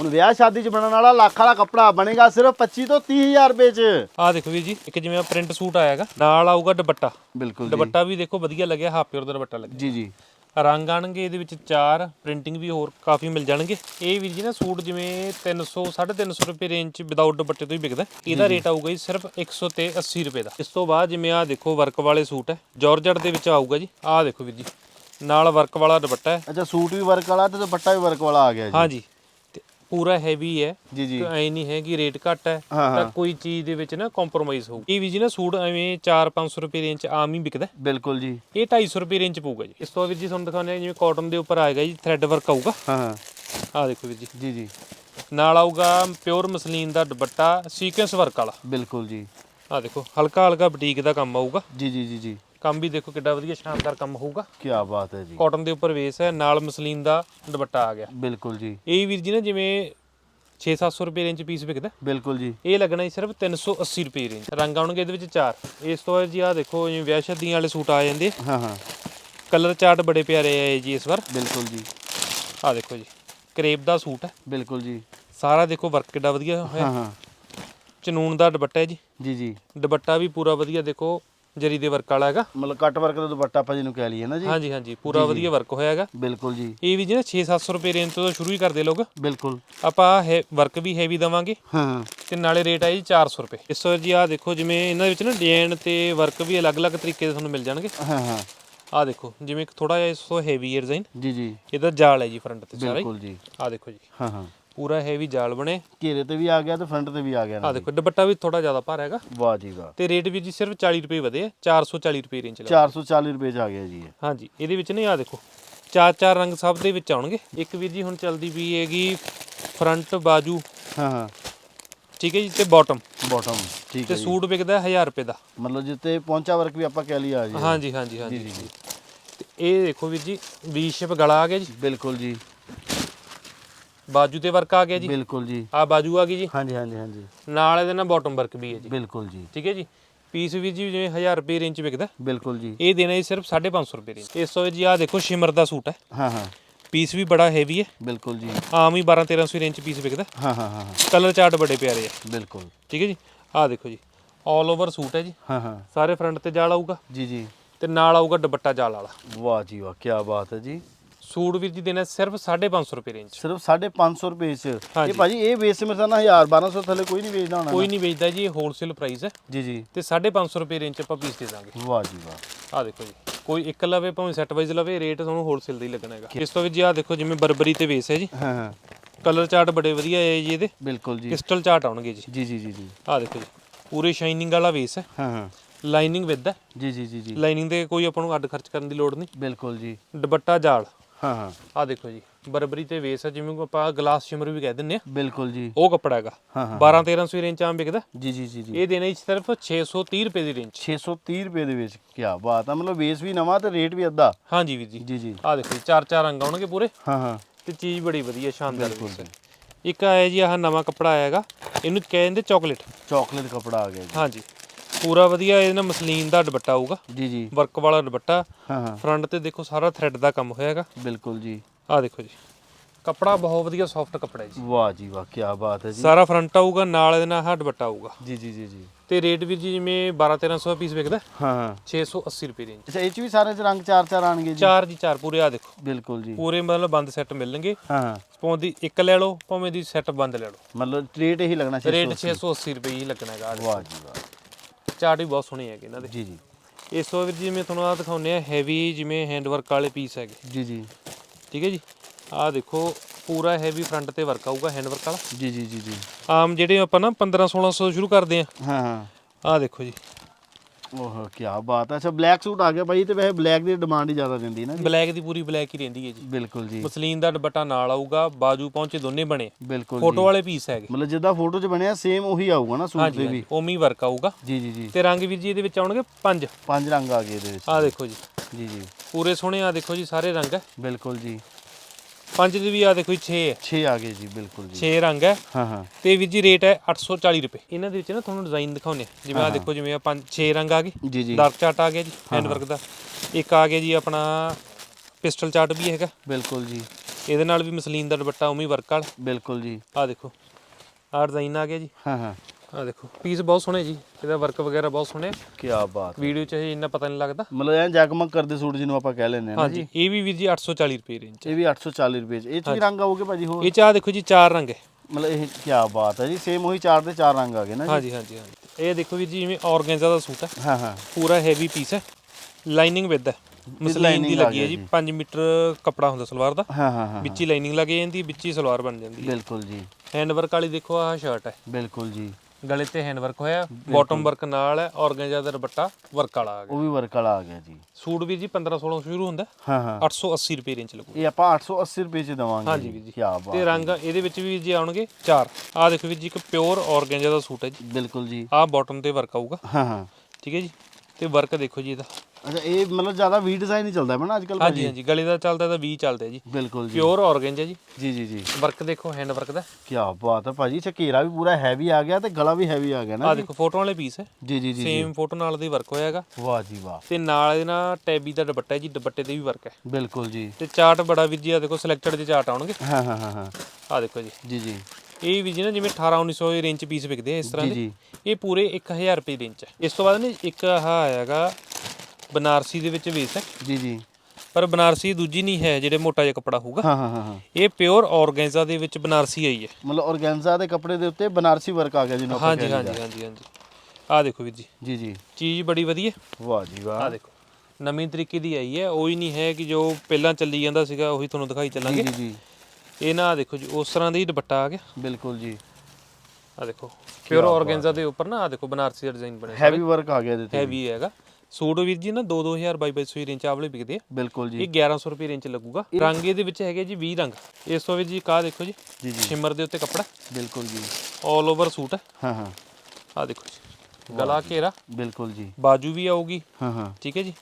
ਹੁਣ ਵਿਆਹ ਸ਼ਾਦੀ 'ਚ ਬਣਨ ਵਾਲਾ ਲੱਖ ਵਾਲਾ ਕੱਪੜਾ ਬਣੇਗਾ ਸਿਰਫ 25 ਤੋਂ 30000 ਰੁਪਏ 'ਚ। ਆਹ ਦੇਖੋ ਵੀਰ ਜੀ ਇੱਕ ਜਿਵੇਂ ਪ੍ਰਿੰਟ ਸੂਟ ਆਇਆਗਾ ਨਾਲ ਆਊਗਾ ਦੁਪੱਟਾ। ਬਿਲਕੁਲ ਜੀ। ਦੁਪੱਟਾ ਵੀ ਦੇਖੋ ਵਧੀਆ ਲੱਗਿਆ ਹਾਫ ਪਿਓਰ ਦਾ ਦੁਪੱਟਾ ਲੱਗਿਆ। ਜੀ ਜੀ। ਰੰਗ ਆਣਗੇ ਇਹਦੇ ਵਿੱਚ ਚਾਰ ਪ੍ਰਿੰਟਿੰਗ ਵੀ ਹੋਰ ਕਾਫੀ ਮਿਲ ਜਾਣਗੇ। ਇਹ ਵੀਰ ਜੀ ਨਾ ਸੂਟ ਜਿਵੇਂ 300 350 ਰੁਪਏ ਰੇਂਜ ਚ ਵਿਦਆਊਟ ਦੁਪੱਟੇ ਤੋਂ ਹੀ ਵਿਕਦਾ। ਇਹਦਾ ਰੇਟ ਆਊਗਾ ਜੀ ਸਿਰਫ 100 ਤੇ 80 ਰੁਪਏ ਦਾ। ਇਸ ਤੋਂ ਬਾਅਦ ਜਿਵੇਂ ਆਹ ਦੇਖੋ ਵਰਕ ਵਾਲੇ ਸੂਟ ਹੈ ਜਾਰਜਟ ਦੇ ਵਿੱਚ ਆਊਗਾ ਜੀ। ਆਹ ਦੇਖੋ ਵੀਰ ਜੀ ਨਾਲ ਵਰਕ ਵਾਲਾ ਦੁਪੱਟਾ ਹੈ। ਅੱਛਾ ਸੂਟ ਵੀ ਵਰਕ ਵਾਲਾ ਤੇ ਦੁਪੱਟਾ ਵੀ ਵਰਕ ਵਾਲਾ ਆ ਗਿਆ ਜੀ। ਹਾਂਜੀ ਪੂਰਾ ਹੈਵੀ ਹੈ। ਜੀ ਜੀ। ਐ ਨਹੀਂ ਹੈ ਕਿ ਰੇਟ ਘੱਟ ਹੈ। ਤਾਂ ਕੋਈ ਚੀਜ਼ ਦੇ ਵਿੱਚ ਨਾ ਕੰਪਰੋਮਾਈਜ਼ ਹੋਊ। ਇਹ ਵੀ ਜੀ ਨਾ ਸੂਟ ਐਵੇਂ 4-500 ਰੁਪਏ ਰੇਂਜ ਚ ਆਮ ਹੀ ਵਿਕਦਾ ਬਿਲਕੁਲ ਜੀ। ਇਹ 250 ਰੁਪਏ ਰੇਂਜ ਚ ਪਊਗਾ ਜੀ। ਇਸ ਤੋਂ ਵੀਰ ਜੀ ਤੁਹਾਨੂੰ ਦਿਖਾਉਂਦੇ ਜਿਵੇਂ ਕਾਟਨ ਦੇ ਉੱਪਰ ਆਏਗਾ ਜੀ ਥ੍ਰੈਡ ਵਰਕ ਆਊਗਾ। ਹਾਂ ਹਾਂ। ਆਹ ਦੇਖੋ ਵੀਰ ਜੀ। ਜੀ ਜੀ। ਨਾਲ ਆਊਗਾ ਪਿਓਰ ਮਸਲੀਨ ਦਾ ਦੁਪੱਟਾ ਸੀਕੁਐਂਸ ਵਰਕ ਵਾਲਾ। ਬਿਲਕੁਲ ਜੀ। ਆਹ ਦੇਖੋ ਹਲਕਾ ਹਲਕਾ ਬੁਟੀਕ ਦਾ ਕੰਮ ਆਊਗਾ। ਜੀ ਜੀ ਜੀ ਜੀ। ਕੰਮ ਵੀ ਦੇਖੋ ਕਿੱਡਾ ਵਧੀਆ ਸ਼ਾਨਦਾਰ ਕੰਮ ਹੋਊਗਾ। ਕੀ ਬਾਤ ਹੈ ਜੀ। ਕਾਟਨ ਦੇ ਉੱਪਰ ਵੇਸ ਹੈ ਨਾਲ ਮਸਲੀਨ ਦਾ ਦੁਪੱਟਾ ਆ ਗਿਆ। ਬਿਲਕੁਲ ਜੀ। ਇਹ ਵੀਰ ਜੀ ਨਾ ਜਿਵੇਂ 6-700 ਰੁਪਏ ਰੇਂਜ ਪੀਸ ਵਿਕਦਾ। ਬਿਲਕੁਲ ਜੀ। ਇਹ ਲੱਗਣਾ ਜੀ ਸਿਰਫ 380 ਰੁਪਏ ਰੇਂਜ ਰੰਗ ਆਉਣਗੇ ਇਹਦੇ ਵਿੱਚ ਚਾਰ। ਇਸ ਤੋਂ ਬਾਅਦ ਜੀ ਆਹ ਦੇਖੋ ਜਿਵੇਂ ਵਿਆਹ ਸ਼ਾਦੀਆਂ ਵਾਲੇ ਸੂਟ ਆ ਜਾਂਦੇ। ਹਾਂ ਹਾਂ। ਕਲਰ ਚਾਰਟ ਬੜੇ ਪਿਆਰੇ ਆਏ ਜੀ ਇਸ ਵਾਰ। ਬਿਲਕੁਲ ਜੀ। ਆਹ ਦੇਖੋ ਜੀ ਕਰੇਪ ਦਾ ਸੂਟ ਹੈ। ਬਿਲਕੁਲ ਜੀ। ਸਾਰਾ ਦੇਖੋ ਵਰਕ ਕਿੱਡਾ ਵਧੀਆ ਹੋਇਆ। ਹਾਂ ਹਾਂ। ਚਨੂਨ ਦਾ ਦੁਪੱਟਾ ਹੈ ਜੀ। ਜੀ ਜੀ। ਦੁਪੱਟਾ ਵੀ ਪੂਰਾ ਵਧੀਆ ਦੇਖੋ। ਜਰੀ ਦੇ ਵਰਕ ਵਾਲਾ ਹੈਗਾ। ਮਤਲਬ ਕੱਟ ਵਰਕ ਦਾ ਦੁਪੱਟਾ ਆਪਾਂ ਜਿਹਨੂੰ ਕਹਿ ਲਈਏ ਨਾ ਜੀ। ਹਾਂਜੀ ਹਾਂਜੀ ਪੂਰਾ ਵਧੀਆ ਵਰਕ ਹੋਇਆ ਹੈਗਾ। ਬਿਲਕੁਲ ਜੀ। ਇਹ ਵੀ ਜਿਹੜਾ 6-700 ਰੁਪਏ ਰੇਂਜ ਤੋਂ ਸ਼ੁਰੂ ਹੀ ਕਰਦੇ ਲੋਕ। ਬਿਲਕੁਲ। ਆਪਾਂ ਹੈ ਵਰਕ ਵੀ ਹੈਵੀ ਦਵਾਂਗੇ। ਹਾਂ। ਤੇ ਨਾਲੇ ਰੇਟ ਹੈ ਜੀ 400 ਰੁਪਏ। ਇਸ ਜੀ ਆਹ ਦੇਖੋ ਜਿਵੇਂ ਇਹਨਾਂ ਵਿੱਚ ਨਾ ਡਿਜ਼ਾਈਨ ਤੇ ਵਰਕ ਵੀ ਅਲੱਗ-ਅਲੱਗ ਤਰੀਕੇ ਦੇ ਤੁਹਾਨੂੰ ਮਿਲ ਜਾਣਗੇ। ਹਾਂ ਹਾਂ। ਆਹ ਦੇਖੋ ਜਿਵੇਂ ਥੋੜਾ ਜਿਹਾ ਇਸ ਤੋਂ ਹੈਵੀ ਹੈ ਡਿਜ਼ਾਈਨ ਜੀ ਜੀ। ਇਹਦਾ ਜਾਲ ਹੈ ਜੀ ਫਰੰਟ ਤੇ ਸਾਰਾ ਬਿਲਕੁਲ ਜੀ। ਆਹ ਦੇਖੋ ਜੀ। ਹਾਂ ਹਾਂ। ਪੂਰਾ ਹੈਵੀ ਜਾਲ ਬਣੇ। ਘੇਰੇ ਤੇ ਵੀ ਆ ਗਿਆ ਤੇ ਫਰੰਟ ਤੇ ਵੀ ਆ ਗਿਆ ਆਹ ਦੇਖੋ ਦੁਪੱਟਾ ਵੀ ਥੋੜਾ ਜ਼ਿਆਦਾ ਭਾਰਾ ਹੈਗਾ। ਵਾਹ ਜੀ ਵਾਹ। ਤੇ ਰੇਟ ਵੀ ਜੀ ਸਿਰਫ 40 ਰੁਪਏ ਵਧੇ ਆ 440 ਰੁਪਏ ਰੇਂਜ ਚ 440 ਰੁਪਏ ਚ ਆ ਗਿਆ ਜੀ। ਹਾਂਜੀ ਇਹਦੇ ਵਿੱਚ ਨੇ ਆ ਦੇਖੋ ਚਾਰ ਚਾਰ ਰੰਗ ਸਭ ਦੇ ਵਿੱਚ ਆਉਣਗੇ। ਇੱਕ ਵੀਰ ਜੀ ਹੁਣ ਚੱਲਦੀ ਵੀ ਹੈਗੀ ਫਰੰਟ ਬਾਜੂ। ਹਾਂ ਹਾਂ। ਠੀਕ ਹੈ ਜੀ ਤੇ ਬਾਟਮ ਬਾਟਮ ਠੀਕ ਤੇ ਹੈ ਜੀ। ਸੂਟ ਵਿਕਦਾ 1000 ਰੁਪਏ ਦਾ। ਮਤਲਬ ਜਿੱਤੇ ਪਹੁੰਚਾ ਵਰਕ ਵੀ ਆਪਾਂ ਕਹਿ ਲਈ ਆ ਜੀ। ਹਾਂਜੀ ਹਾਂਜੀ ਜੀ ਹਾਂਜੀ। ਜੀ। ਜੀ ਤੇ ਇਹ ਦੇਖੋ ਵੀਰ ਜੀ ਵੀ ਸ਼ੇਪ ਗਲਾ ਆ ਗਿਆ ਜੀ। ਬਿਲਕੁਲ ਜੀ। ਬਾਜੂ ਤੇ ਵਰਕ ਆ ਗਿਆ ਜੀ? ਬਿਲਕੁਲ ਜੀ। ਆ ਬਾਜੂ ਆ ਗਈ ਜੀ? ਹਾਂਜੀ ਹਾਂਜੀ ਹਾਂਜੀ। ਨਾਲ ਇਹਦੇ ਨਾਲ ਬਾਟਮ ਵਰਕ ਵੀ ਹੈ ਜੀ। ਬਿਲਕੁਲ ਜੀ। ਠੀਕ ਹੈ ਜੀ? ਪੀਸ ਵੀ ਜੀ ਜਿਵੇਂ 1000 ਰੁਪਏ ਰੇਂਜ ਵਿਕਦਾ। ਬਿਲਕੁਲ ਜੀ। ਇਹ ਦੇਣਾ ਜੀ ਸਿਰਫ 550 ਰੁਪਏ ਰੇਂਜ ਇਸ ਤੋਂ ਜੀ ਆ ਦੇਖੋ ਸ਼ਿਮਰ ਦਾ ਸੂਟ ਹੈ। ਹਾਂ ਹਾਂ। ਪੀਸ ਵੀ ਬੜਾ ਹੈਵੀ ਹੈ। ਬਿਲਕੁਲ ਜੀ। ਆਮ ਹੀ 12 1300 ਰੇਂਜ ਪੀਸ ਵਿਕਦਾ। ਹਾਂ ਹਾਂ ਹਾਂ ਕਲਰ ਚਾਰਟ ਬੜੇ ਪਿਆਰੇ ਆ। ਬਿਲਕੁਲ। ਠੀਕ ਹੈ ਜੀ? ਆਹ ਦੇਖੋ ਜੀ। ਆਲ ਓਵਰ ਸੂਟ ਹੈ ਜੀ। ਹਾਂ ਹਾਂ। ਸਾਰੇ ਫਰੰਟ ਤੇ ਜਾਲ ਆਊਗਾ। ਜੀ ਜੀ। ਤੇ ਨਾਲ ਆਊਗਾ ਦੁਪੱਟਾ ਜਾਲ ਵਾਲਾ। ਵਾਹ ਜੀ ਵਾਹ ਕੀ ਬਾਤ ਹੈ ਜੀ। ਸੂਟ ਵੀਰ ਜੀ ਦੇਣਾ ਸਿਰਫ 550 ਰੁਪਏ ਰੇਂਜ ਸਿਰਫ 550 ਰੁਪਏ ਚ। ਇਹ ਭਾਜੀ ਇਹ ਵੇਸ ਮੇਰੇ ਨਾਲ 1000 1200 ਥੱਲੇ ਕੋਈ ਨਹੀਂ ਵੇਚਦਾ ਹੋਣਾ ਕੋਈ ਨਹੀਂ ਵੇਚਦਾ ਜੀ ਇਹ ਹੋਲਸੇਲ ਪ੍ਰਾਈਸ ਹੈ। ਜੀ ਜੀ। ਤੇ 550 ਰੁਪਏ ਰੇਂਜ ਚ ਆਪਾਂ ਪੀਸ ਦੇ ਦਾਂਗੇ। ਵਾਹ ਜੀ ਵਾਹ। ਆਹ ਦੇਖੋ ਜੀ ਕੋਈ ਇੱਕ ਲਵੇ ਭਾਵੇਂ ਸੈੱਟ ਵਾਈਜ਼ ਲਵੇ ਰੇਟ ਤੁਹਾਨੂੰ ਹੋਲਸੇਲ ਦਾ ਹੀ ਲੱਗਣਾ ਹੈਗਾ। ਇਸ ਤੋਂ ਵੀ ਜੀ ਆਹ ਦੇਖੋ ਜਿਵੇਂ ਬਰਬਰੀ ਤੇ ਵੇਸ ਹੈ ਜੀ। ਹਾਂ ਹਾਂ। ਕਲਰ ਚਾਰਟ ਬੜੇ ਵਧੀਆ ਹੈ ਜੀ ਇਹਦੇ। ਬਿਲਕੁਲ ਜੀ। ਕ੍ਰਿਸਟਲ ਚਾਰਟ ਆਉਣਗੇ ਜੀ। ਜੀ ਜੀ ਜੀ ਆਹ ਦੇਖੋ ਜੀ ਪੂਰੇ ਸ਼ਾਈਨਿੰਗ ਵਾਲਾ ਵੇਸ ਹੈ। ਹਾਂ ਹਾਂ। ਲਾਈਨਿੰਗ ਵਿਦ ਹੈ। ਜੀ ਜੀ ਜੀ ਜੀ। ਲਾਈਨਿੰਗ ਦੇ ਕੋਈ ਆਪਾਂ ਨੂੰ ਅੱਡ ਖਰਚ ਕਰਨ ਦੀ ਲੋੜ ਨਹੀਂ। ਬਿਲਕੁਲ ਜੀ। ਦੁਪੱਟਾ ਜਾਲ। ਹਾਂ ਹਾਂ। ਆਹ ਦੇਖੋ ਜੀ ਬਰਬਰੀ ਤੇ ਵੇਸ ਹੈ ਜਿਵੇਂ ਆਪਾਂ ਗਲਾਸ ਸ਼ਿਮਰ ਵੀ ਕਹਿ ਦਿੰਨੇ ਆ। ਬਿਲਕੁਲ ਜੀ। ਉਹ ਕੱਪੜਾ ਹੈਗਾ। ਹਾਂ ਹਾਂ। 12 1300 ਰੇਂਜ ਆਮ ਵਿਕਦਾ। ਜੀ ਜੀ ਜੀ ਜੀ। ਇਹ ਦੇਣਾ ਸਿਰਫ 630 ਰੁਪਏ ਦੀ ਰੇਂਜ 630 ਰੁਪਏ ਦੇ ਵਿੱਚ ਕੀ ਬਾਤ ਆ। ਮਤਲਬ ਵੇਸ ਵੀ ਨਵਾਂ ਤੇ ਰੇਟ ਵੀ ਅੱਧਾ। ਹਾਂਜੀ ਵੀਰ ਜੀ। ਜੀ ਜੀ। ਆਹ ਦੇਖੋ ਚਾਰ ਚਾਰ ਰੰਗ ਆਉਣਗੇ ਪੂਰੇ। ਹਾਂ ਹਾਂ। ਤੇ ਚੀਜ਼ ਬੜੀ ਵਧੀਆ ਸ਼ਾਨਦਾਰ ਹੈ ਇੱਕ ਆਇਆ ਜੀ ਆਹ ਨਵਾਂ ਕੱਪੜਾ ਆਇਆ ਹੈਗਾ। ਇਹਨੂੰ ਕਹਿੰਦੇ ਚਾਕਲੇਟ ਚਾਕਲੇਟ ਕਪੜਾ ਆ ਗਿਆ ਜੀ। ਹਾਂਜੀ। ਪੂਰਾ ਵਧੀਆ ਇਹਦੇ ਨਾਲ ਮਸਲੀਨ ਦਾ ਦੁਪੱਟਾ ਆਊਗਾ। ਜੀ ਜੀ। ਵਰਕ ਵਾਲਾ ਦੁਪੱਟਾ। ਹਾਂ ਹਾਂ। ਫਰੰਟ ਤੇ ਦੇਖੋ ਸਾਰਾ ਥ੍ਰੈਡ ਦਾ ਕੰਮ ਹੋਇਆ ਹੈਗਾ। ਬਿਲਕੁਲ ਜੀ। ਆਹ ਦੇਖੋ ਜੀ। ਕੱਪੜਾ ਬਹੁਤ ਵਧੀਆ ਸੌਫਟ ਕੱਪੜਾ ਹੈ ਜੀ। ਵਾਹ ਜੀ ਵਾਹ ਕੀ ਬਾਤ ਹੈ ਜੀ। ਸਾਰਾ ਫਰੰਟ ਆਊਗਾ ਨਾਲ ਇਹਦੇ ਨਾਲ ਆਹ ਦੁਪੱਟਾ ਆਊਗਾ। ਜੀ ਜੀ ਜੀ ਜੀ। ਤੇ ਰੇਟ ਵੀ ਜੀ ਜਿਵੇਂ 12 1300 ਦਾ ਪੀਸ ਵਿਕਦਾ ਹਾਂ। ਹਾਂ 680 ਰੁਪਏ ਰੇਂਜ ਅੱਛਾ ਇਹ ਚ ਵੀ ਸਾਰੇ ਚ ਰੰਗ ਚਾਰ ਚਾਰ ਆਣਗੇ ਜੀ? ਚਾਰ ਜੀ ਚਾਰ ਪੂਰੇ ਆ ਦੇਖੋ। ਬਿਲਕੁਲ ਜੀ। ਪੂਰੇ ਮਤਲਬ ਬੰਦ ਸੈੱਟ ਮਿਲਣਗੇ। ਹਾਂ ਹਾਂ। ਭਾਵੇਂ ਦੀ ਇੱਕ ਲੈ ਲਓ ਭਾਵੇਂ ਦੀ ਸੈੱਟ ਬੰਦ ਲੈ ਲਓ। ਮਤਲਬ ਰੇਟ ਇਹੀ ਲੱਗਣਾ ਸੀ ਰੇਟ 680 ਰੁਪਏ ਹੀ ਲੱਗਣਾ ਹੈਗਾ ਆਹ ਦੇਖੋ। ਵਾਹ ਜੀ ਵਾਹ। ਚਾਰਟ ਵੀ ਬਹੁਤ ਸੋਹਣੇ ਹੈਗੇ ਇਹਨਾਂ ਦੇ। ਜੀ ਜੀ। ਇਸ ਤੋਂ ਵੀਰ ਜੀ ਜਿਵੇਂ ਤੁਹਾਨੂੰ ਆ ਦਿਖਾਉਂਦੇ ਆ ਹੈਵੀ ਜਿਵੇਂ ਹੈਂਡ ਵਰਕ ਵਾਲੇ ਪੀਸ ਹੈਗੇ। ਜੀ ਜੀ। ਠੀਕ ਹੈ ਜੀ? ਆਹ ਦੇਖੋ ਪੂਰਾ ਹੈਵੀ ਫਰੰਟ ਤੇ ਵਰਕ ਆਊਗਾ ਹੈਂਡ ਵਰਕ ਵਾਲਾ। ਜੀ ਜੀ ਜੀ ਜੀ। ਆਮ ਜਿਹੜੇ ਆਪਾਂ ਨਾ 15 1600 ਸ਼ੁਰੂ ਕਰਦੇ ਆ ਹਾਂ ਹਾਂ। ਆਹ ਦੇਖੋ ਜੀ। ਓਹ ਕੀ ਬਾਤ ਹੈ ਅੱਛਾ ਬਲੈਕ ਸੂਟ ਆ ਗਿਆ ਭਾਈ ਤੇ ਵੈਸੇ ਬਲੈਕ ਦੀ ਡਿਮਾਂਡ ਹੀ ਜ਼ਿਆਦਾ ਦਿੰਦੀ ਨਾ ਜੀ। ਬਲੈਕ ਦੀ ਪੂਰੀ ਬਲੈਕ ਹੀ ਰਹਿੰਦੀ ਹੈ ਜੀ। ਬਿਲਕੁਲ ਜੀ। ਮਸਲੀਨ ਦਾ ਦੁਪੱਟਾ ਨਾਲ ਆਊਗਾ ਬਾਜੂ ਪਹੁੰਚੇ ਦੋਨੇ ਬਣੇ। ਬਿਲਕੁਲ ਫੋਟੋ ਜੀ। ਵਾਲੇ ਪੀਸ ਹੈਗੇ। ਮਤਲਬ ਜਿੱਦਾਂ ਫੋਟੋ 'ਚ ਬਣਿਆ ਸੇਮ ਉਹੀ ਆਊਗਾ ਨਾ ਸੂਟ ਤੇ ਹਾਂਜੀ ਵੀ। ਓਮੀ ਵਰਕ ਆਊਗਾ। ਜੀ ਜੀ ਜੀ। ਤੇ ਰੰਗ ਵੀਰ ਜੀ ਇਹਦੇ ਵਿੱਚ ਆਉਣਗੇ ਪੰਜ। ਪੰਜ ਰੰਗ ਆ ਗਏ ਇਹਦੇ ਵਿੱਚ। ਆਹ ਦੇਖੋ ਜੀ। ਜੀ ਜੀ। ਪੂਰੇ ਸੋਹਣੇ ਆ ਦੇਖੋ ਜੀ ਸਾਰੇ ਰੰਗ। ਹੈ ਬਿਲਕੁਲ ਜੀ। ਪੰਜ ਦੇ ਵੀ ਆ ਦੇਖੋ ਜੀ 6 ਹੈ। 6 ਆ ਗਏ ਜੀ ਬਿਲਕੁਲ ਜੀ। 6 ਰੰਗ ਹੈ। ਹਾਂ ਹਾਂ। ਤੇ ਵੀਰ ਜੀ ਰੇਟ ਹੈ 840 ਰੁਪਏ। ਇਹਨਾਂ ਦੇ ਵਿੱਚ ਨਾ ਤੁਹਾਨੂੰ ਡਿਜ਼ਾਈਨ ਦਿਖਾਉਣੇ ਆ ਜਿਵੇਂ ਆ ਦੇਖੋ ਜਿਵੇਂ ਆ ਪੰਜ 6 ਰੰਗ ਆ ਗਏ। ਜੀ ਜੀ। ਡਾਰਕ ਚਾਰਟ ਆ ਗਿਆ ਜੀ ਹੈਂਡ ਵਰਕ ਦਾ। ਇੱਕ ਆ ਗਿਆ ਜੀ ਆਪਣਾ ਪਿਸਟਲ ਚਾਰਟ ਵੀ ਹੈਗਾ। ਬਿਲਕੁਲ ਜੀ। ਇਹਦੇ ਨਾਲ ਵੀ ਮਸਲੀਨ ਦਾ ਦੁਪੱਟਾ ਉਵੇਂ ਵਰਕ ਵਾਲਾ। ਬਿਲਕੁਲ ਜੀ। ਆ ਦੇਖੋ ਆ ਡਿਜ਼ਾਈਨ ਆ ਗਿਆ ਜੀ। ਹਾਂ ਹਾਂ। ਆ ਦੇਖੋ ਪੀਸ ਬਹੁਤ ਸੋਹਣੇ ਜੀ ਇਹਦਾ ਵਰਕ ਵਗੈਰਾ ਬਹੁਤ ਸੋਹਣੇ ਕੀ ਬਾਤ ਵੀਡੀਓ 'ਚ ਇਹ ਇੰਨਾ ਪਤਾ ਨਹੀਂ ਲੱਗਦਾ। ਮਤਲਬ ਐ ਜਗਮਗ ਕਰਦੇ ਸੂਟ ਜਿਹਨੂੰ ਆਪਾਂ ਕਹਿ ਲੈਂਦੇ ਆ ਨਾ ਹਾਂਜੀ ਇਹ ਵੀ ਵੀਰ ਜੀ 840 ਰੁਪਏ ਰੇਂਜ ਇਹ ਵੀ 840 ਰੁਪਏ ਚ। ਇਹ ਚ ਵੀ ਰੰਗ ਆਉਗੇ ਭਾਜੀ ਹੋਰ? ਇਹ 'ਚ ਆ ਦੇਖੋ ਜੀ ਚਾਰ ਰੰਗ ਹੈ। ਮਤਲਬ ਇਹ ਕੀ ਬਾਤ ਹੈ ਜੀ ਸੇਮ ਉਹੀ ਚਾਰ ਦੇ ਚਾਰ ਰੰਗ ਆ ਗਏ ਨਾ ਜੀ। ਹਾਂਜੀ ਹਾਂਜੀ ਹਾਂਜੀ। ਇਹ ਦੇਖੋ ਵੀਰ ਜੀ ਜਿਵੇਂ ਔਰਗੈਂਜ਼ਾ ਦਾ ਸੂਟ ਹੈ। ਹਾਂ ਹਾਂ। ਪੂਰਾ ਹੈਵੀ ਪੀਸ ਹੈ। ਲਾਈਨਿੰਗ ਵਿਦ ਹੈ। ਮਸਲੀਨ ਦੀ ਲੱਗ ਲੱਗੀ ਹੈ ਜੀ। 5 ਮੀਟਰ ਕੱਪੜਾ ਹੁੰਦਾ ਸਲਵਾਰ ਦਾ। ਹਾਂ ਹਾਂ ਹਾਂ ਵਿੱਚ ਹੀ ਲਾਈਨਿੰਗ ਲੱਗ ਜਾਂਦੀ ਵਿੱਚ ਹੀ ਸਲਵਾਰ ਬਣ ਜਾਂਦੀ ਹੈ। ਬਿਲਕੁਲ ਜੀ। ਹੈਂਡ ਵਰਕ ਵਾਲੀ ਦੇਖੋ ਆਹ ਸ਼ਰਟ ਹੈ। ਬਿਲਕੁਲ ਜੀ। ਗਲੇ ਤੇ ਹੈਂਡ ਵਰਕ ਹੋਇਆ ਬਾਟਮ ਵਰਕ ਨਾਲ ਹੈ ਔਰਗੈਂਜ਼ਾ ਦਾ ਦੁਪੱਟਾ ਵਰਕ ਵਾਲਾ ਆ ਗਿਆ। ਉਹ ਵੀ ਵਰਕ ਵਾਲਾ ਆ ਗਿਆ ਜੀ। ਸੂਟ ਵੀਰ ਜੀ 15 16 ਸ਼ੁਰੂ ਹੁੰਦਾ। ਹਾਂ ਹਾਂ। 880 ਰੁਪਏ ਰੇਂਜ ਲੱਗੂ। ਇਹ ਆਪਾਂ 880 ਰੁਪਏ ਚ ਦਵਾਂਗੇ ਹਾਂਜੀ ਵੀਰ ਜੀ। ਕੀ ਬਾਤ ਤੇ ਰੰਗ ਇਹਦੇ ਵਿੱਚ ਵੀ ਜੀ ਆਉਣਗੇ ਚਾਰ। ਆਹ ਦੇਖੋ ਵੀਰ ਜੀ ਇੱਕ ਪਿਓਰ ਔਰਗੈਂਜਾ ਦਾ ਸੂਟ ਹੈ ਜੀ। ਬਿਲਕੁਲ ਜੀ। ਆਹ ਬਾਟਮ ਤੇ ਵਰਕ ਆਊਗਾ। ਹਾਂ ਹਾਂ। ਠੀਕ ਹੈ ਜੀ। ਤੇ ਵਰਕ ਦੇਖੋ ਜੀ ਇਹਦਾ। ਅੱਛਾ ਇਹ ਮਤਲਬ ਜ਼ਿਆਦਾ ਵੀ ਡਿਜ਼ਾਈਨ ਹੀ ਚੱਲਦਾ ਹੈ ਨਾ ਅੱਜ ਕੱਲ ਹਾਂਜੀ ਹਾਂਜੀ ਗਲੇ ਦਾ ਚੱਲਦਾ ਤਾਂ 20 ਚੱਲਦਾ ਜੀ। ਬਿਲਕੁਲ ਜੀ। ਪਿਓਰ ਔਰਗੈਂਜਾ ਜੀ। ਜੀ ਜੀ ਜੀ। ਵਰਕ ਦੇਖੋ ਹੈਂਡ ਵਰਕ ਦਾ। ਕੀ ਬਾਤ ਹੈ ਭਾਜੀ ਛਕੇਰਾ ਵੀ ਪੂਰਾ ਹੈਵੀ ਆ ਗਿਆ ਤੇ ਗਲਾ ਵੀ ਹੈਵੀ ਆ ਗਿਆ ਨਾ ਆਹ ਦੇਖੋ ਫੋਟੋ ਵਾਲੇ ਪੀਸ ਹੈ। ਜੀ ਜੀ ਜੀ ਸੇਮ ਫੋਟੋ ਨਾਲ ਦੀ ਵਰਕ ਹੋਇਆਗਾ ਵਾਹ ਜੀ ਵਾਹ। ਤੇ ਨਾਲ ਇਹਦੇ ਨਾਲ ਟੈਬੀ ਦਾ ਦੁਪੱਟਾ ਹੈ ਜੀ ਦੁਪੱਟੇ ਤੇ ਵੀ ਵਰਕ ਹੈ। ਬਿਲਕੁਲ ਜੀ। ਤੇ ਚਾਰਟ ਬੜਾ ਵੀਰ ਜੀ ਆ ਦੇਖੋ ਸਿਲੈਕਟਡ ਦੇ ਚਾਰਟ ਆਉਣਗੇ। ਹਾਂ ਹਾਂ ਹਾਂ ਹਾਂ। ਆਹ ਦੇਖੋ ਜੀ। ਜੀ ਜੀ। ਇਹ ਵੀ ਜੀ ਨਾ ਜਿਵੇਂ 18 1900 ਰੇਂਜ ਪੀਸ ਵਿਕਦੇ ਆ ਇਸ ਤਰ੍ਹਾਂ ਦੇ। ਇਹ ਪੂਰੇ 1000 ਰੁਪਏ ਰੇਂਜ ਹੈ। ਇਸ ਤੋਂ ਬਾਅਦ ਨੇ ਇੱਕ ਆਹ ਆਇਆਗਾ ਬਨਾਰਸੀ ਦੇ ਵਿੱਚ ਵੇਸ ਹੈ। ਜੀ ਜੀ। ਪਰ ਬਨਾਰਸੀ ਦੂਜੀ ਨਹੀਂ ਹੈ ਜਿਹੜੇ ਮੋਟਾ ਜਿਹਾ ਕੱਪੜਾ ਹੋਊਗਾ। ਹਾਂ ਹਾਂ ਹਾਂ ਹਾਂ। ਇਹ ਪਿਓਰ ਔਰਗੈਂਜ਼ਾ ਦੇ ਵਿੱਚ ਬਨਾਰਸੀ ਆਈ ਹੈ। ਮਤਲਬ ਔਰਗੈਂਜ਼ਾ ਦੇ ਕੱਪੜੇ ਦੇ ਉੱਤੇ ਬਨਾਰਸੀ ਵਰਕ ਆ ਗਿਆ ਜਿਹਨੂੰ ਆਪਾਂ ਹਾਂਜੀ ਹਾਂਜੀ ਹਾਂਜੀ ਹਾਂਜੀ। ਆਹ ਦੇਖੋ ਵੀਰ ਜੀ। ਜੀ ਜੀ। ਚੀਜ਼ ਬੜੀ ਵਧੀਆ। ਵਾਹ ਜੀ ਵਾਹ। ਆਹ ਦੇਖੋ। ਨਵੀਂ ਤਰੀਕੇ ਦੀ ਆਈ ਹੈ। ਉਹ ਹੀ ਨਹੀਂ ਹੈ ਕਿ ਜੋ ਪਹਿਲਾਂ ਚੱਲੀ ਜਾਂਦਾ ਸੀਗਾ ਉਹੀ ਤੁਹਾਨੂੰ ਦਿਖਾਈ ਜੀ ਚੱਲਾਂਗੇ। ਜੀ ਜੀ। ਇਹ ਨਾ ਆਹ ਦੇਖੋ ਜੀ ਉਸ ਤਰ੍ਹਾਂ ਦਾ ਹੀ ਦੁਪੱਟਾ ਆ ਗਿਆ। ਬਿਲਕੁਲ ਜੀ। ਆਹ ਦੇਖੋ। ਪਿਓਰ ਔਰਗੈਂਜ਼ਾ ਦੇ ਉੱਪਰ ਨਾ ਆਹ ਦੇਖੋ ਬਨਾਰਸੀ ਦਾ ਡਿਜ਼ਾਈਨ ਬਣਿਆ ਹੈਵੀ ਵਰਕ ਆ ਗਿਆ ਇਹਦੇ ਤੇ। ਹੈਵੀ ਹੈਗਾ। ਸੂਟ ਵੀਰ ਜੀ ਨਾ 2 2000 2200 ਰੇਂਜ ਆਵਲੇ ਵਿਕਦੇ ਆ। ਬਿਲਕੁਲ ਜੀ। ਇਹ 1100 ਰੁਪਏ ਰੇਂਜ ਲੱਗੂਗਾ। ਰੰਗ ਇਹਦੇ ਵਿੱਚ ਹੈਗੇ ਜੀ 20 ਰੰਗ। ਇਸ ਤੋਂ ਵੀ ਜੀ ਕਾ ਦੇਖੋ ਜੀ ਜੀ ਜੀ। ਸ਼ਿਮਰ ਦੇ ਉੱਤੇ ਕੱਪੜਾ। ਬਿਲਕੁਲ ਜੀ। 올 ਓਵਰ ਸੂਟ ਹੈ। ਹਾਂ ਹਾਂ। ਆਹ ਦੇਖੋ ਜੀ ਗਲਾ ਘੇਰਾ। ਬਿਲਕੁਲ ਜੀ। ਬਾਜੂ ਵੀ ਆਊਗੀ। ਹਾਂ ਹਾਂ। ਠੀਕ ਹੈ ਜੀ।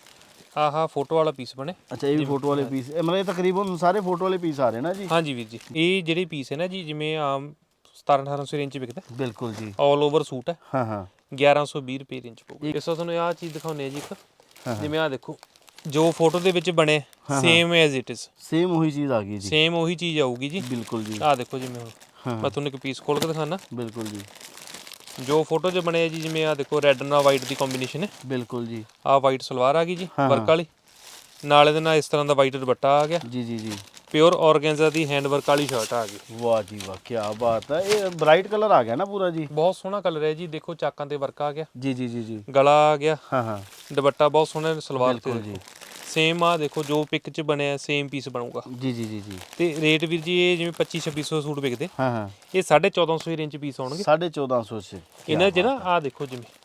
ਆਹਾ ਫੋਟੋ ਵਾਲਾ ਪੀਸ ਬਣੇ। ਅੱਛਾ ਇਹ ਵੀ ਫੋਟੋ ਵਾਲੇ ਪੀਸ ਇਹ ਮਤਲਬ ਇਹ ਤਕਰੀਬਨ ਸਾਰੇ ਫੋਟੋ ਵਾਲੇ ਪੀਸ ਆ ਰਹੇ ਨਾ ਜੀ? ਹਾਂਜੀ ਵੀਰ ਜੀ। ਇਹ ਜਿਹੜੇ ਪੀਸ ਹੈ ਨਾ ਜੀ ਜਿਵੇਂ ਆਮ 17 1800 ਰੇਂਜ ਚ ਵਿਕਦਾ। ਬਿਲਕੁਲ ਜੀ। 올 ਓਵਰ ਸੂਟ ਹੈ। ਹਾਂ ਹਾਂ। 1120 ਰੁਪਏ ਰੇਂਜ ਪਊਗਾ। ਇਸ ਤੋਂ ਤੁਹਾਨੂੰ ਆਹ ਚੀਜ਼ ਦਿਖਾਉਂਦੇ ਆ ਜੀ ਇੱਕ। ਜਿਵੇਂ ਆਹ ਦੇਖੋ ਜੋ ਫੋਟੋ ਦੇ ਵਿੱਚ ਬਣੇ same as it is same ਉਹੀ ਚੀਜ਼ ਆ ਗਈ ਜੀ। ਸੇਮ ਉਹੀ ਚੀਜ਼ ਆਊਗੀ ਜੀ। ਬਿਲਕੁਲ ਜੀ। ਆਹ ਦੇਖੋ ਜਿਵੇਂ ਹੁਣ। ਮੈਂ ਤੁਹਾਨੂੰ ਇੱਕ ਪੀਸ ਖੋਲ ਕੇ ਦਿਖਾਣਾ ਬਿਲਕੁਲ ਜੀ। ਜੋ ਫੋਟੋ 'ਚ ਬਣਿਆ ਜੀ ਜਿਵੇਂ ਆਹ ਦੇਖੋ ਰੈੱਡ ਨਾਲ ਵਾਈਟ ਦੀ ਕੰਬੀਨੇਸ਼ਨ ਹੈ। ਬਿਲਕੁਲ ਜੀ। ਆਹ ਵਾਈਟ ਸਲਵਾਰ ਆ ਗਈ ਜੀ ਵਰਕ ਵਾਲੀ। ਨਾਲ ਇਹਦੇ ਨਾਲ ਇਸ ਤਰ੍ਹਾਂ ਦਾ ਵਾਈਟ ਦੁਪੱਟਾ ਆ ਗਿਆ। ਜੀ ਜੀ ਜੀ। ਪਿਓਰ ਔਰਗੈਂਜ਼ਾ ਦੀ ਹੈਂਡ ਵਰਕ ਵਾਲੀ ਸ਼ਰਟ ਆ ਗਈ। ਵਾਹ ਜੀ ਵਾਹ ਕੀ ਬਾਤ ਹੈ ਇਹ ਬ੍ਰਾਈਟ ਕਲਰ ਆ ਗਿਆ ਨਾ ਪੂਰਾ ਜੀ? ਬਹੁਤ ਸੋਹਣਾ ਕਲਰ ਹੈ ਜੀ ਦੇਖੋ ਚਾਕਾਂ ਤੇ ਵਰਕ ਆ ਗਿਆ। ਜੀ ਜੀ ਜੀ ਜੀ। ਗਲਾ ਆ ਗਿਆ। ਹਾਂ ਹਾਂ। ਦੁਪੱਟਾ ਬਹੁਤ ਸੋਹਣਾ ਸਲਵਾਰ ਤੇ ਜੀ। ਸੇਮ ਆ ਦੇਖੋ ਜੋ ਪਿਕ 'ਚ ਬਣਿਆ ਸੇਮ ਪੀਸ ਬਣੂਗਾ। ਜੀ ਜੀ ਜੀ ਜੀ। ਤੇ ਰੇਟ ਵੀਰ ਜੀ ਇਹ ਜਿਵੇਂ 25 2600 ਸੂਟ ਵਿਕਦੇ। ਹਾਂ ਹਾਂ। ਇਹ 1450 ਰੇਂਜ 'ਚ ਪੀਸ ਆਉਣਗੇ। 1450 ਚ। ਇਹਨਾਂ 'ਚ ਨਾ ਆ। ਦੇਖੋ ਜਿਵੇਂ।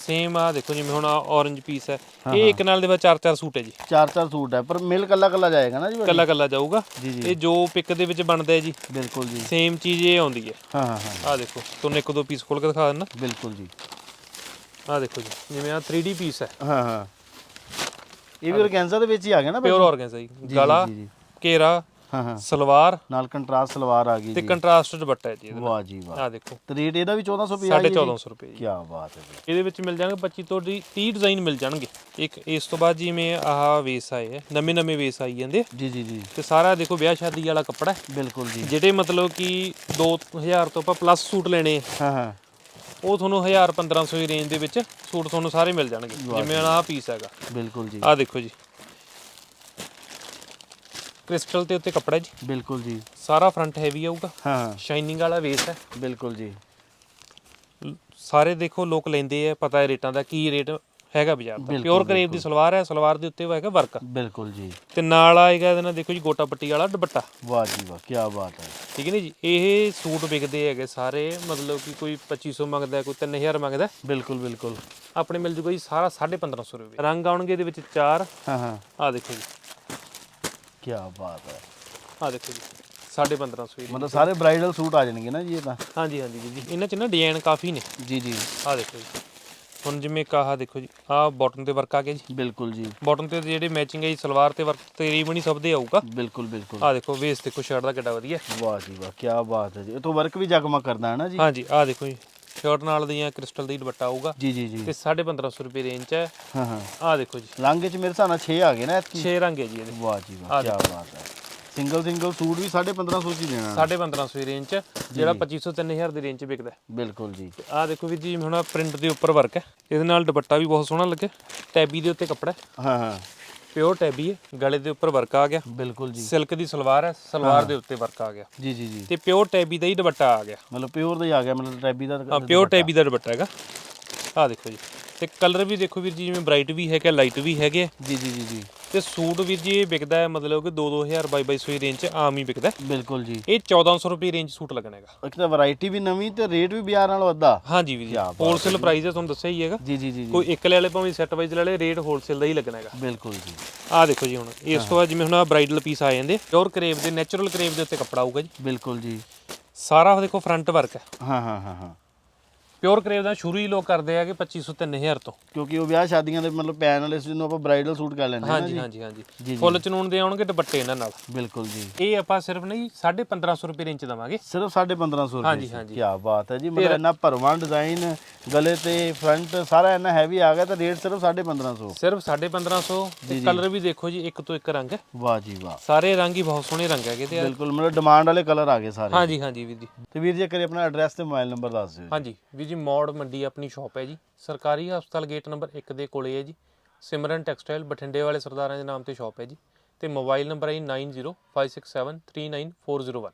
ਸੇਮ ਆ ਦੇਖੋ ਜਿਵੇਂ ਹੁਣ ਔਰੰਜ ਪੀਸ ਹੈ। ਇਹ ਇੱਕ ਨਾਲ ਦੇ ਬਾਅਦ ਚਾਰ ਚਾਰ ਸੂਟ ਹੈ ਜੀ। ਚਾਰ ਚਾਰ ਸੂਟ ਹੈ ਪਰ ਮਿਲ ਕੱਲਾ ਕੱਲਾ ਜਾਏਗਾ ਨਾ ਜੀ ਕੱਲਾ ਕੱਲਾ ਜਾਊਗਾ। ਜੀ ਜੀ। ਇਹ ਜੋ ਪਿਕ ਦੇ ਵਿੱਚ ਬਣਦਾ ਹੈ ਜੀ ਬਿਲਕੁਲ ਜੀ। ਸੇਮ ਚੀਜ਼ ਇਹ ਆਉਂਦੀ ਹੈ। ਹਾਂ ਹਾਂ ਹਾਂ। ਆ ਦੇਖੋ ਤੁਹਾਨੂੰ ਇੱਕ ਦੋ ਪੀਸ ਖੋਲ ਕੇ ਦਿਖਾ ਦਿੰਦਾ। ਬਿਲਕੁਲ ਜੀ। ਆ ਦੇਖੋ ਜੀ ਜਿਵੇਂ ਆ 3D ਪੀਸ ਹੈ। ਹਾਂ ਹਾਂ। ਇਹ ਵੀ ਔਰਗੈਂਜ਼ਾ ਦੇ ਵਿੱਚ ਹੀ ਆ ਗਿਆ ਨਾ ਪਿਓਰ ਆਰਗੈਂਜ਼ਾ ਜੀ ਗਲਾ ਜੀ ਜੀ। ਘੇਰਾ ਹਾਂ ਹਾਂ। ਸਲਵਾਰ। ਨਾਲ ਕੰਟਰਾਸਟ ਸਲਵਾਰ ਆ ਗਈ ਤੇ ਜੀ। ਕੰਟਰਾਸਟ ਦੁਪੱਟਾ ਹੈ ਜੀ ਇਹਦਾ ਵਾਹ ਜੀ ਵਾਹ। ਆ ਦੇਖੋ। ਤੇ ਰੇਟ ਇਹਦਾ ਵੀ 1450 ਆ ਜੀ। 1450 ਰੁਪਏ ਜੀ। ਕੀ ਬਾਤ ਹੈ ਜੀ। ਇਹਦੇ ਵਿੱਚ ਮਿਲ ਜਾਣਗੇ 25 ਤੋਂ 30 ਡਿਜ਼ਾਈਨ ਮਿਲ ਜਾਣਗੇ। ਇੱਕ ਇਸ ਤੋਂ ਬਾਅਦ ਜਿਵੇਂ ਆਹ ਵੇਸ ਆਏ ਹੈ ਨਵੇਂ ਨਵੇਂ ਵੇਸ ਆਈ ਜਾਂਦੇ। ਜੀ ਜੀ ਜੀ। ਤੇ ਸਾਰਾ ਦੇਖੋ ਵਿਆਹ ਸ਼ਾਦੀ ਵਾਲਾ ਕੱਪੜਾ ਹੈ। ਬਿਲਕੁਲ ਜੀ। ਜਿਹੜੇ ਮਤਲਬ ਕਿ 2000 ਤੋਂ ਆਪਾਂ ਪਲੱਸ ਸੂਟ ਲੈਣੇ ਆ। ਹਾਂ ਹਾਂ। ਉਹ ਤੁਹਾਨੂੰ 1000 1500 ਦੀ ਰੇਂਜ ਦੇ ਵਿੱਚ ਸੂਟ ਤੁਹਾਨੂੰ ਸਾਰੇ ਮਿਲ ਜਾਣਗੇ। ਜਿਵੇਂ ਆਹ ਪੀਸ ਹੈਗਾ। ਬਿਲਕੁਲ ਜੀ। ਆਹ ਦੇਖੋ ਜੀ। ਕ੍ਰਿਸਟਲ ਤੇ ਉੱਤੇ ਕੱਪੜਾ ਜੀ। ਬਿਲਕੁਲ ਜੀ। ਸਾਰਾ ਫਰੰਟ ਹੈਵੀ ਆਊਗਾ। ਹਾਂ। ਸ਼ਾਈਨਿੰਗ ਵਾਲਾ ਵੇਸ ਹੈ। ਬਿਲਕੁਲ ਜੀ। ਸਾਰੇ ਦੇਖੋ ਲੋਕ ਲੈਂਦੇ ਆ ਪਤਾ ਹੈ ਰੇਟਾਂ ਦਾ ਕੀ ਰੇਟ ਹੈਗਾ ਬਾਜ਼ਾਰ ਦਾ। ਪਿਓਰ ਕਰੇਵ ਦੀ ਸਲਵਾਰ ਹੈ ਸਲਵਾਰ ਦੇ ਉੱਤੇ ਹੈਗਾ ਵਰਕ ਬਿਲਕੁਲ ਜੀ। ਤੇ ਨਾਲ ਆਏਗਾ ਇਹਦੇ ਨਾਲ ਦੇਖੋ ਜੀ ਗੋਟਾ ਪੱਟੀ ਵਾਲਾ ਦੁਪੱਟਾ। ਵਾਹ ਜੀ ਵਾਹ ਕੀ ਬਾਤ ਹੈ। ਠੀਕ ਹੈ ਨੀ ਜੀ? ਇਹ ਸੂਟ ਵਿਕਦੇ ਹੈਗੇ ਸਾਰੇ ਮਤਲਬ ਕਿ ਕੋਈ 2500 ਮੰਗਦਾ ਕੋਈ 3000 ਮੰਗਦਾ। ਬਿਲਕੁਲ ਬਿਲਕੁਲ। ਆਪਣੇ ਮਿਲ ਜੂਗਾ ਜੀ ਸਾਰਾ 1550 ਰੁਪਏ। ਰੰਗ ਆਉਣਗੇ ਇਹਦੇ ਵਿੱਚ ਚਾਰ। ਹਾਂ ਹਾਂ। ਆਹ ਦੇਖੋ ਜੀ। ਕੀ ਬਾਤ ਹੈ। ਆਹ ਦੇਖੋ ਜੀ 1550 ਜੀ ਮਤਲਬ ਸਾਰੇ ਬ੍ਰਾਈਡਲ ਸੂਟ ਆ ਜਾਣਗੇ ਨਾ ਜੀ ਇਹ ਤਾਂ? ਹਾਂਜੀ ਹਾਂਜੀ ਜੀ ਇਹਨਾਂ 'ਚ ਨਾ ਡਿਜ਼ਾਈਨ ਕਾਫੀ ਨੇ। ਜੀ ਜੀ। ਆਹ ਦੇਖੋ ਜੀ। ਹੁਣ ਜਿਵੇਂ ਕਾਹਾ ਦੇਖੋ ਜੀ ਆਹ ਬਾਟਮ ਤੇ ਵਰਕ ਆ ਗਿਆ ਜੀ। ਬਿਲਕੁਲ ਜੀ। ਬਾਟਮ ਤੇ ਜਿਹੜੇ ਮੈਚਿੰਗ ਹੈ ਜੀ ਸਲਵਾਰ ਤੇ ਵਰਕ ਤਕਰੀਬਨ ਹੀ ਸਭ ਦੇ ਆਊਗਾ। ਬਿਲਕੁਲ ਬਿਲਕੁਲ। ਆਹ ਦੇਖੋ ਵੇਸ ਦੇਖੋ ਸ਼ਰਟ ਦਾ ਕਿੱਡਾ ਵਧੀਆ। ਵਾਹ ਜੀ ਵਾਹ ਕੀ ਬਾਤ ਹੈ ਜੀ। ਇਹ ਤੋਂ ਵਰਕ ਵੀ ਜਗਮਗ ਕਰਦਾ ਹੈ ਨਾ ਜੀ। ਹਾਂਜੀ ਆਹ ਦੇਖੋ ਜੀ। ਸ਼ਰਟ ਨਾਲ ਦੀਆਂ ਕ੍ਰਿਸਟਲ ਦੀ ਦੁਪੱਟਾ ਆਊਗਾ। ਜੀ ਜੀ ਜੀ। ਤੇ 1550 ਰੁਪਏ ਰੇਂਜ 'ਚ ਹੈ। ਹਾਂ ਹਾਂ। ਆਹ ਦੇਖੋ ਜੀ। ਰੰਗ ਚ ਮੇਰੇ ਹਿਸਾਬ ਨਾਲ 6 ਆ ਗਏ ਨਾ ਐਤਕੀ 6 ਰੰਗ ਹੈ ਜੀ ਇਹਦੇ। ਵਾਹ ਜੀ ਵਾਹ ਕੀ ਬਾਤ ਹੈ। ਸਿੰਗਲ ਸਿੰਗਲ ਸੂਟ ਵੀ 1550 ਚ ਹੀ ਦੇਣਾ। 1550 ਦੀ ਰੇਂਜ ਚ ਜਿਹੜਾ 2500 3000 ਦੀ ਰੇਂਜ ਚ ਵਿਕਦਾ ਬਿਲਕੁਲ ਜੀ। ਆ ਦੇਖੋ ਵੀਰ ਜੀ ਹੁਣ ਪ੍ਰਿੰਟ ਦੇ ਉੱਪਰ ਵਰਕ ਹੈ। ਇਹਦੇ ਨਾਲ ਦੁਪੱਟਾ ਵੀ ਬਹੁਤ ਸੋਹਣਾ ਲੱਗੇ। ਟੈਬੀ ਦੇ ਉੱਤੇ ਕੱਪੜਾ ਹਾਂ ਹਾਂ। ਪਿਓਰ ਟੈਬੀ ਹੈ ਗਲੇ ਦੇ ਉੱਪਰ ਵਰਕ ਆ ਗਿਆ। ਬਿਲਕੁਲ ਜੀ। ਸਿਲਕ ਦੀ ਸਲਵਾਰ ਹੈ ਸਲਵਾਰ ਦੇ ਉੱਤੇ ਵਰਕ ਆ ਗਿਆ। ਜੀ ਜੀ ਜੀ। ਤੇ ਪਿਓਰ ਟੈਬੀ ਦਾ ਹੀ ਦੁਪੱਟਾ ਆ ਗਿਆ। ਮਤਲਬ ਪਿਓਰ ਦਾ ਹੀ ਆ ਗਿਆ ਮਤਲਬ ਟੈਬੀ ਦਾ ਹਾਂ ਪਿਓਰ ਟੈਬੀ ਦਾ ਦੁਪੱਟਾ ਹੈਗਾ। ਆ ਦੇਖੋ ਜੀ। ਤੇ ਕਲਰ ਵੀ ਦੇਖੋ ਵੀਰ ਜੀ ਜਿਵੇਂ ਬ੍ਰਾਈਟ ਵੀ ਹੈਗਾ ਲਾਈਟ ਵੀ ਹੈਗੇ। ਜੀ ਜੀ ਜੀ ਜੀ। ਤੇ ਸੂਟ ਵੀਰ ਜੀ ਇਹ ਵਿਕਦਾ ਹੈ ਮਤਲਬ ਕਿ 2-2000 2200 ਦੀ ਰੇਂਜ ਚ ਆਮ ਹੀ ਵਿਕਦਾ ਹੈ। ਬਿਲਕੁਲ ਜੀ। ਇਹ 1400 ਰੁਪਏ ਰੇਂਜ ਸੂਟ ਲੱਗਣਾ ਹੈਗਾ। ਇੱਕ ਤਾਂ ਵੈਰਾਈਟੀ ਵੀ ਨਵੀਂ ਤੇ ਰੇਟ ਵੀ ਬਾਜ਼ਾਰ ਨਾਲੋਂ ਅੱਧਾ। ਹਾਂਜੀ ਵੀਰ ਜੀ ਕਿਆ ਬਾਤ ਹੋਲਸੇਲ ਪ੍ਰਾਈਸ ਹੈ ਤੁਹਾਨੂੰ ਦੱਸਿਆ ਹੀ ਹੈਗਾ। ਜੀ ਜੀ ਜੀ ਜੀ। ਕੋਈ ਇੱਕ ਲੈ ਲੈ ਭਾਵੇਂ ਸੈੱਟ ਵਾਈਜ਼ ਲੈ ਲੈ ਰੇਟ ਹੋਲਸੇਲ ਦਾ ਹੀ ਲੱਗਣਾ ਹੈਗਾ। ਬਿਲਕੁਲ ਜੀ। ਆਹ ਦੇਖੋ ਜੀ ਹੁਣ ਇਸ ਤੋਂ ਬਾਅਦ ਜਿਵੇਂ ਹੁਣ ਆ ਬ੍ਰਾਈਡਲ ਪੀਸ ਆ ਜਾਂਦੇ ਪਿਓਰ ਕਰੇਵ ਦੇ ਨੈਚੁਰਲ ਕਰੇਵ ਦੇ ਉੱਤੇ ਕੱਪੜਾ ਆਊਗਾ ਜੀ। ਬਿਲਕੁਲ ਜੀ। ਸਾਰਾ ਦੇਖੋ ਫਰੰਟ ਵਰਕ ਹੈ। ਹਾਂ ਹਾਂ ਹਾਂ ਹਾਂ। ਪਿਓਰ ਕਰੇਵ ਦਾ ਸ਼ੁਰੂ ਹੀ ਲੋਕ ਕਰਦੇ ਆ ਕਿ 2500 3000 ਤੋਂ। ਕਿਉਂਕਿ ਉਹ ਵਿਆਹ ਸ਼ਾਦੀਆਂ ਦੇ ਮਤਲਬ ਪੈਣ ਵਾਲੇ ਜਿਹਨੂੰ ਆਪਾਂ ਬ੍ਰਾਈਡਲ ਸੂਟ ਕਰ ਲੈਂਦੇ ਹਾਂ ਹਾਂਜੀ ਹਾਂਜੀ ਹਾਂਜੀ। ਫੁੱਲ ਚਨੂਨ ਦੇ ਆਉਣਗੇ ਦੁਪੱਟੇ ਇਹਨਾਂ ਨਾਲ। ਬਿਲਕੁਲ ਜੀ। ਇਹ ਆਪਾਂ ਸਿਰਫ ਨਹੀਂ 1550 ਰੁਪਏ ਰੇਂਜ ਦਵਾਂਗੇ। ਸਿਰਫ 1550 ਰੁਪਏ ਹਾਂਜੀ, ਹਾਂਜੀ। ਕੀ ਬਾਤ ਹੈ ਜੀ ਮਤਲਬ ਇੰਨਾ ਭਰਵਾਂ ਡਿਜ਼ਾਈਨ ਗਲੇ ਤੇ ਫਰੰਟ ਸਾਰਾ ਇੰਨਾ ਹੈਵੀ ਆ ਗਿਆ ਤਾਂ ਰੇਟ ਸਿਰਫ 1550 ਸਿਰਫ 1550 ਤੇ ਕਲਰ ਵੀ ਦੇਖੋ ਜੀ ਇੱਕ ਤੋਂ ਇੱਕ ਰੰਗ। ਵਾਹ ਜੀ ਵਾਹ। ਸਾਰੇ ਰੰਗ ਹੀ ਬਹੁਤ ਸੋਹਣੇ ਰੰਗ ਹੈਗੇ ਤੇ ਬਿਲਕੁਲ ਮਤਲਬ ਡਿਮਾਂਡ ਵਾਲੇ ਕਲਰ ਆ ਗਏ ਸਾਰੇ। ਹਾਂਜੀ ਹਾਂਜੀ ਵੀਰ ਜੀ। ਤੇ ਵੀਰ ਜੀ ਕਰੇ ਆਪਣਾ ਐਡਰੈਸ ਤੇ ਮੋਬਾਈਲ ਨੰਬਰ ਦੱਸ ਦਿਓ। ਹਾਂਜੀ ਵੀਰ ਜੀ, ਮੌੜ ਮੰਡੀ ਆਪਣੀ ਸ਼ਾਪ ਹੈ ਜੀ। ਸਰਕਾਰੀ ਹਸਪਤਾਲ ਗੇਟ ਨੰਬਰ 1 ਦੇ ਕੋਲੇ ਹੈ ਜੀ। ਸਿਮਰਨ ਟੈਕਸਟਾਈਲ ਬਠਿੰਡੇ ਵਾਲੇ ਸਰਦਾਰਾਂ ਦੇ ਨਾਮ ਤੇ ਸ਼ਾਪ ਹੈ ਜੀ। ਤੇ ਮੋਬਾਈਲ ਨੰਬਰ ਹੈ 9056739401